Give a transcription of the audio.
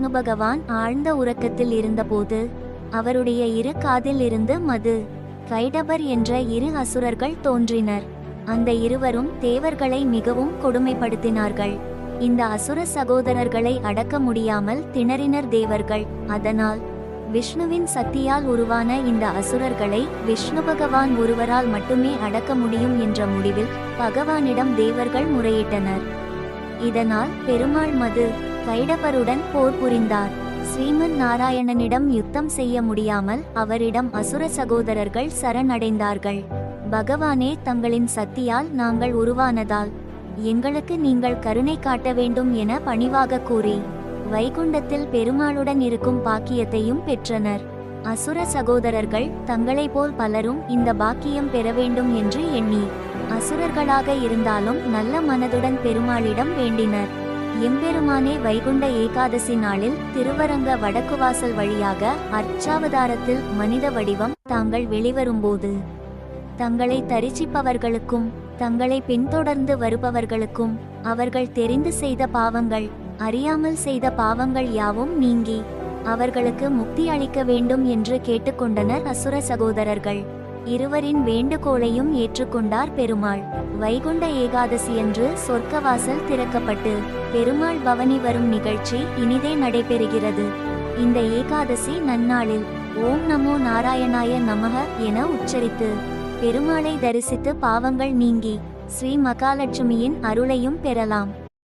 விஷ்ணு பகவான் ஆழ்ந்த உறக்கத்தில் இருந்தபோது அவருடைய இரு காதில் இருந்து மது கைடபர் என்ற இரு அசுரர்கள் தோன்றினர். அந்த இருவரும் தேவர்களை மிகவும் கொடுமைப்படுத்தினார்கள். இந்த அசுர சகோதரர்களை அடக்க முடியாமல் திணறினர் தேவர்கள். அதனால் விஷ்ணுவின் சக்தியால் உருவான இந்த அசுரர்களை விஷ்ணு பகவான் ஒருவரால் மட்டுமே அடக்க முடியும் என்ற முடிவில் பகவானிடம் தேவர்கள் முறையிட்டனர். இதனால் பெருமாள் மது கைடபருடன் போர் புரிந்தார். ஸ்ரீமன் நாராயணனிடம் யுத்தம் செய்ய முடியாமல் அவரிடம் அசுர சகோதரர்கள் சரணடைந்தார்கள். பகவானே தங்களின் சக்தியால் நாங்கள் உருவானதால் எங்களுக்கு நீங்கள் கருணை காட்ட வேண்டும் என பணிவாக கூறி வைகுண்டத்தில் பெருமாளுடன் இருக்கும் பாக்கியத்தையும் பெற்றனர். அசுர சகோதரர்கள் தங்களை போல் பலரும் இந்த பாக்கியம் பெற வேண்டும் என்று எண்ணி அசுரர்களாக இருந்தாலும் நல்ல மனதுடன் பெருமாளிடம் வேண்டினர். எம்பெருமானே வைகுண்ட ஏகாதசி நாளில் திருவரங்க வடக்கு வாசல் வழியாக அர்ச்சாவதாரத்தில் மனித வடிவம் தாங்கள் வெளிவரும்போது தங்களை தரிசிப்பவர்களுக்கும் தங்களை பின்தொடர்ந்து வருபவர்களுக்கும் அவர்கள் தெரிந்து செய்த பாவங்கள் அறியாமல் செய்த பாவங்கள் யாவும் நீங்கி அவர்களுக்கு முக்தி அளிக்க வேண்டும் என்று கேட்டுக்கொண்டனர் அசுர சகோதரர்கள். இருவரின் வேண்டுகோளையும் ஏற்றுக்கொண்டார் பெருமாள். வைகுண்ட ஏகாதசியன்று சொர்க்கவாசல் திறக்கப்பட்டு பெருமாள் பவனி வரும் நிகழ்ச்சி இனிதே நடைபெறுகிறது. இந்த ஏகாதசி நன்னாளில் ஓம் நமோ நாராயணாய நமக என உச்சரித்து பெருமாளை தரிசித்து பாவங்கள் நீங்கி ஸ்ரீ மகாலட்சுமியின் அருளையும் பெறலாம்.